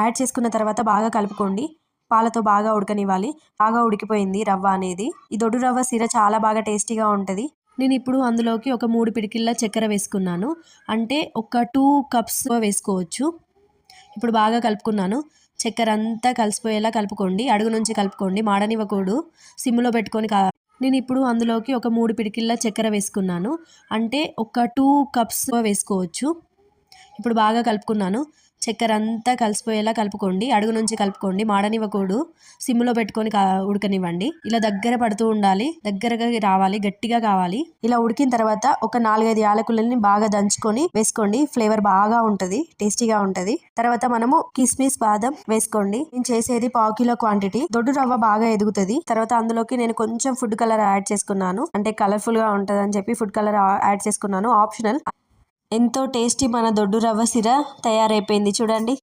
Add చేసుకున్న తర్వాత బాగా కలుపుకోండి. పాలతో బాగా ఉడకనివ్వాలి. బాగా ఉడికిపోయింది రవ్వ అనేది. ఈ దొడ్డు రవ్వ సిర చాలా బాగా టేస్టీగా ఉంటుంది. నేను ఇప్పుడు అందులోకి ఒక మూడు పిడికిళ్ళ చక్కెర వేసుకున్నాను. అంటే ఒక టూ కప్స్ వేసుకోవచ్చు. ఇప్పుడు బాగా కలుపుకున్నాను. చక్కెర అంతా కలిసిపోయేలా కలుపుకోండి. అడుగు నుంచి కలుపుకోండి. మాడనివ్వకూడదు. సిమ్లో పెట్టుకొని కా నేను ఇప్పుడు అందులోకి ఒక మూడు పిడికిళ్ళ చక్కెర వేసుకున్నాను. అంటే ఒక టూ కప్స్ వేసుకోవచ్చు. ఇప్పుడు బాగా కలుపుకున్నాను. చక్కెర అంతా కలిసిపోయేలా కలుపుకోండి. అడుగు నుంచి కలుపుకోండి. మాడనివ్వకూడదు. సిమ్లో పెట్టుకొని ఉడకనివ్వండి. ఇలా దగ్గర పడుతూ ఉండాలి. దగ్గరగా రావాలి. గట్టిగా కావాలి. ఇలా ఉడికిన తర్వాత ఒక నాలుగైదు యాలకులని బాగా దంచుకొని వేసుకోండి. ఫ్లేవర్ బాగా ఉంటుంది. టేస్టీగా ఉంటుంది. తర్వాత మనము కిస్మిస్ బాదం వేసుకోండి. నేను చేసేది పావు కిలో క్వాంటిటీ. దొడ్డు రవ్వ బాగా ఎదుగుతుంది. తర్వాత అందులోకి నేను కొంచెం ఫుడ్ కలర్ యాడ్ చేసుకున్నాను. అంటే కలర్ఫుల్గా ఉంటది అని చెప్పి ఫుడ్ కలర్ యాడ్ చేసుకున్నాను. ఆప్షనల్ ఎంతో టేస్టీ మన దొడ్డు రవ్వ సిర తయారైపోయింది. చూడండి.